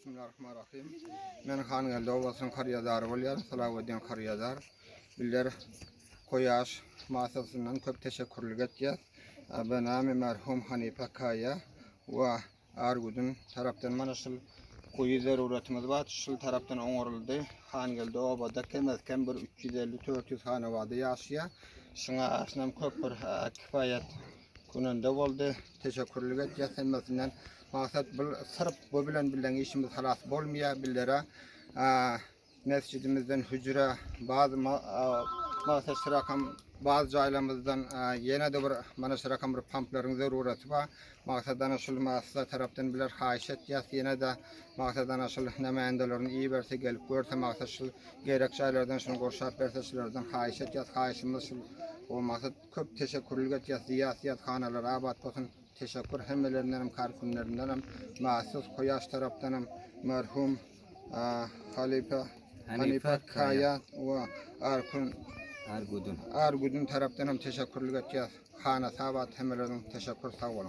Bismillahirrahmanirrahim. Men Han geldi Ovasın Karyadar bolýar. Salawaddin Karyadar. Biller Koyaş masasından köp teşekkürlük etýär. Benami merhum Hanife Kaya we Argudun tarapdan mana şol koyu zaruratymyz bar. Şol tarapdan oňaryldy. Han geldi Owada kemezken bir 350-400 hanawada ýaşaýar. Şoňa aşnam köp bir ha, kifayet Kununda boldy. Teşekkürlük hemmetinden. Maksat sırf bu bilen bilen işimiz halas bolmaya billere mescidimizden hücre bazı ma- maksat şirakam bazı caylamızdan yine de bir mana şirakam bir pampların zarureti var. Maksadan aşıl maksat taraftan biler haişet yas yine de maksadan aşıl nemayendelerin iyi verse gelip görse maksat şu gerek şeylerden şunu koşap verse şulardan haişet yas haişimiz şu o maksat köp teşekkürlük etýär siyasiyet hanalar abat bolsun teşekkür hemmelerinden hem karkunlarından hem mahsus koyaş taraftan hem merhum Halife Hanife Kaya ve Arkun Argudun. Argudun taraftan hem teşekkürlük etýär. Hana sabat hemmelerden teşekkür sağ olun.